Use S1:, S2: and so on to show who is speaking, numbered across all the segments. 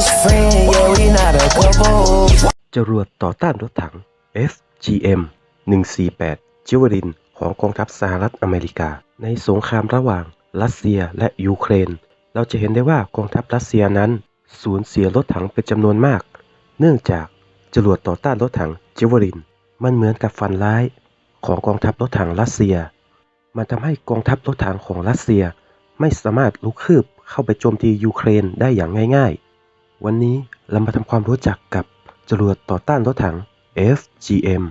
S1: best friend, yeah, we not a couple.
S2: จรวดต่อต้านรถถัง FGM 148จิวรินของกองทัพสหรัฐอเมริกา ในสงครามระหว่างรัสเซียและยูเครน เราจะเห็นได้ว่ากองทัพรัสเซียนั้นสูญเสียรถถังเป็นจำนวนมาก เนื่องจากจรวดต่อต้านรถถังจิวริน มันเหมือนกับฟันร้ายของกองทัพรถถังรัสเซีย มันทำให้กองทัพรถถังของรัสเซีย ไม่สามารถลุกคืบเข้าไปโจมตียูเครนได้อย่างง่าย ๆ วันนี้เรามาทำความรู้จักกับจรวดต่อต้านรถถัง FGM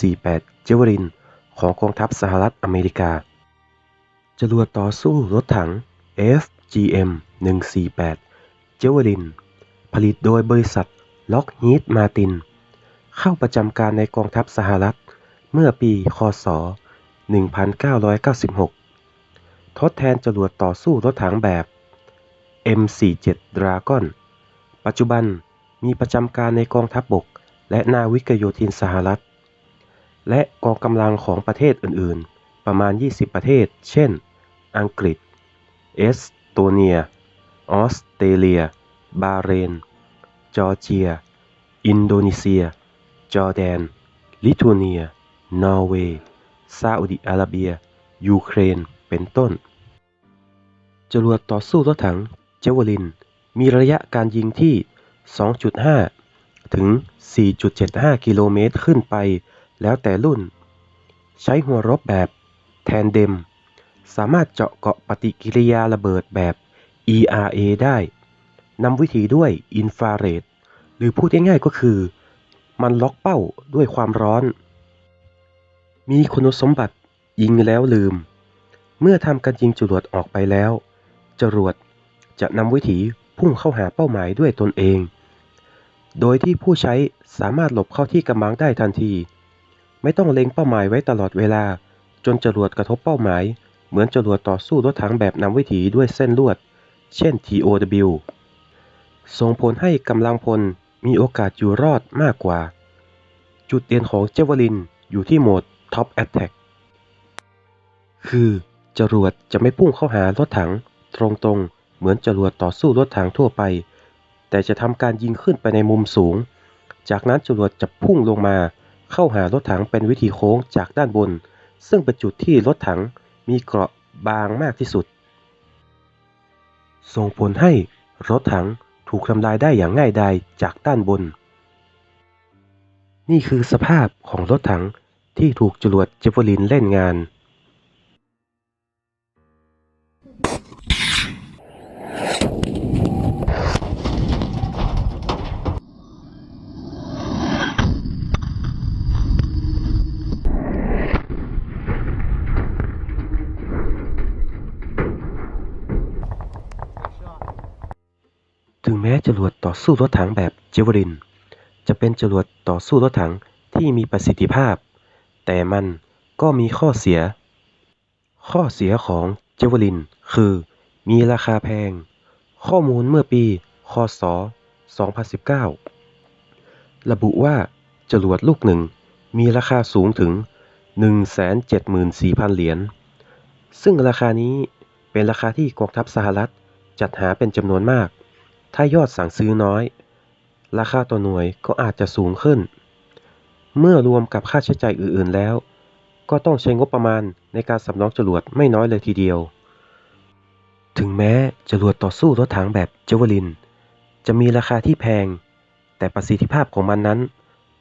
S2: 148 j a v e l i n ของกองทัพสหรัฐอเมริกา จรวดต่อสู้รถถัง FGM 148 j a v e l i n ผลิตโดยบริษัท Lockheed Martin เข้าประจำการในกองทัพสหรัฐ เมื่อปีค.ศ.1996 ทดแทนจรวดต่อสู้รถถังแบบ M47 Dragon ปัจจุบันมีประจำการในกองทัพบบก และนาวิกโยธินสหรัฐ และกองกำลังของประเทศอื่นๆ ประมาณ 20 ประเทศ เช่น อังกฤษ เอสโตเนีย ออสเตรเลีย บาเรน จอร์เจีย อินโดนีเซีย จอร์แดน ลิทัวเนีย นอร์เวย์ ซาอุดิอาระเบีย ยูเครน เป็นต้น จรวดต่อสู้รถถัง เจวลิน มีระยะการยิงที่ 2.5 ถึง 4.75 กิโลเมตรขึ้นไปแล้วแต่รุ่น ใช้หัวรบแบบแทนเดม สามารถเจาะเกาะปฏิกิริยาระเบิดแบบ ERA ได้นำวิธีด้วยอินฟราเรดหรือพูดง่ายๆก็คือ มันล็อกเป้าด้วยความร้อน มีคุณสมบัติยิงแล้วลืม เมื่อทำการยิงจรวดออกไปแล้ว จรวดจะนำวิถี พุ่งเข้าหาเป้าหมายด้วยตนเอง โดยที่ผู้ใช้สามารถหลบเข้าที่กำบังได้ทันที ไม่ต้องเล็งเป้าหมายไว้ตลอดเวลา จนจรวดกระทบเป้าหมาย เหมือนจรวดต่อสู้รถถังแบบนำวิถีด้วยเส้นลวด เช่น TOW ส่งผลให้กำลังพลมีโอกาสอยู่รอดมากกว่า จุดเด่นของเจวลินอยู่ที่โหมด Top Attack คือจรวดจะไม่พุ่งเข้าหารถถังตรงๆ เหมือนจรวดต่อสู้รถถังทั่วไป แต่จะทำการยิงขึ้นไปในมุมสูง จากนั้นจรวดจะพุ่งลงมา เข้าหารถถังเป็นวิธีโค้งจากด้านบน ซึ่งเป็นจุดที่รถถังมีเกราะบางมากที่สุด ส่งผลให้รถถังถูกทำลายได้อย่างง่ายดายจากด้านบน นี่คือสภาพของรถถังที่ถูกจรวดเจฟเวลินเล่นงาน จรวดต่อสู้รถถังแบบเจวลิน จะเป็นจรวดต่อสู้รถถังที่มีประสิทธิภาพ แต่มันก็มีข้อเสีย ข้อเสียของเจวลิน คือ มีราคาแพง ข้อมูลเมื่อปี คศ 2019 ระบุว่าจรวดลูกหนึ่งมีราคาสูงถึง 174,000 เหรียญ ซึ่งราคานี้เป็นราคาที่กองทัพสหรัฐจัดหาเป็นจำนวนมาก ถ้ายอดสั่งซื้อน้อย ราคาต่อหน่วยก็อาจจะสูงขึ้น เมื่อรวมกับค่าใช้จ่ายอื่นๆแล้ว ก็ต้องใช้งบประมาณในการสำรองจรวดไม่น้อยเลยทีเดียว ถึงแม้จรวดต่อสู้รถถังแบบเจวลิน จะมีราคาที่แพง แต่ประสิทธิภาพของมันนั้น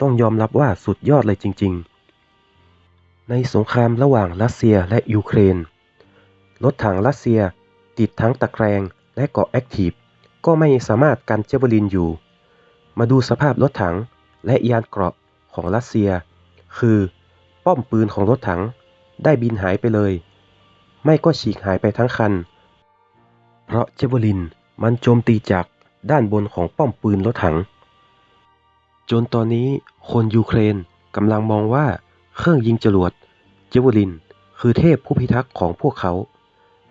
S2: ต้องยอมรับว่าสุดยอดเลยจริง ๆ ในสงครามระหว่างรัสเซียและยูเครนรถถังรัสเซียติดทั้งตะแกรงและเกาะแอคทีฟ ก็ไม่สามารถกันเจวลินอยู่ มาดูสภาพรถถังและยานเกราะของรัสเซีย คือป้อมปืนของรถถังได้บินหายไปเลย ไม่ก็ฉีกหายไปทั้งคัน เพราะเจวลินมันโจมตีจากด้านบนของป้อมปืนรถถัง จนตอนนี้คนยูเครนกำลังมองว่าเครื่องยิงจรวดเจวลิน คือเทพผู้พิทักษ์ของพวกเขา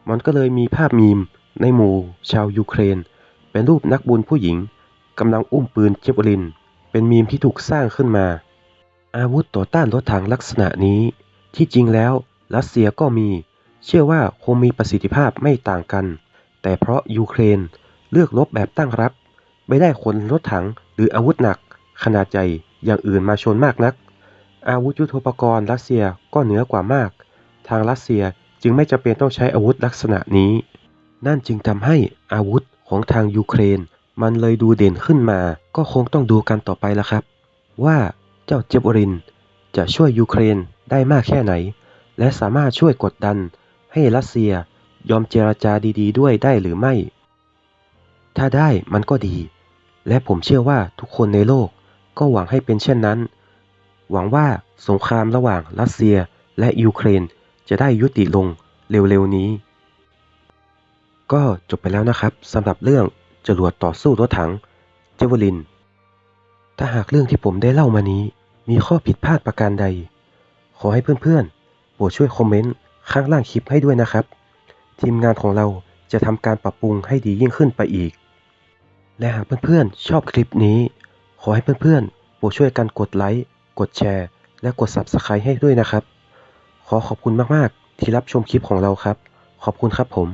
S2: มันก็เลยมีภาพมีมในหมู่ชาวยูเครน เป็นรูปนักบุญผู้หญิงกำลังอุ้มปืนเจวลิน เป็นมีมที่ถูกสร้างขึ้นมา อาวุธต่อต้านรถถังลักษณะนี้ ที่จริงแล้วรัสเซียก็มี เชื่อว่าคงมีประสิทธิภาพไม่ต่างกัน แต่เพราะยูเครนเลือกรบแบบตั้งรับไไม่ได้ขนรถถังหรืออาวุธหนัก ขนาดใหญ่อย่างอื่นมาชนมากนัก อาวุธยุทโธปกรณ์รัสเซียก็เหนือกว่ามาก ทางรัสเซียจึงไม่จำเป็นต้องใช้อาวุธลักษณะนี้ นั่นจึงทำให้อาวุธ ของทางยูเครน มันเลยดูเด่นขึ้นมา ก็คงต้องดูกันต่อไปละครับ ว่าเจ้าเจบริน จะช่วยยูเครนได้มากแค่ไหน และสามารถช่วยกดดันให้รัสเซียยอมเจรจาดีๆด้วยได้หรือไม่ ถ้าได้มันก็ดี และผมเชื่อว่าทุกคนในโลกก็หวังให้เป็นเช่นนั้น หวังว่าสงครามระหว่างรัสเซียและยูเครนจะได้ยุติลงเร็วๆนี้ ก็จบไปแล้วนะครับสำหรับเรื่องจรวดต่อสู้รถถังเจวลิน ถ้าหากเรื่องที่ผมได้เล่ามานี้ มีข้อผิดพลาดประการใด ขอให้เพื่อนๆโปรดช่วยคอมเมนต์ข้างล่างคลิปให้ด้วยนะครับ ทีมงานของเราจะทำการปรับปรุงให้ดียิ่งขึ้นไปอีก และหากเพื่อนๆชอบคลิปนี้ ขอให้เพื่อนๆโปรดช่วยกันกดไลค์กดแชร์ และกด Subscribe ให้ด้วยนะครับ ขอขอบคุณมากๆที่รับชมคลิปของเราครับ ขอบคุณครับผม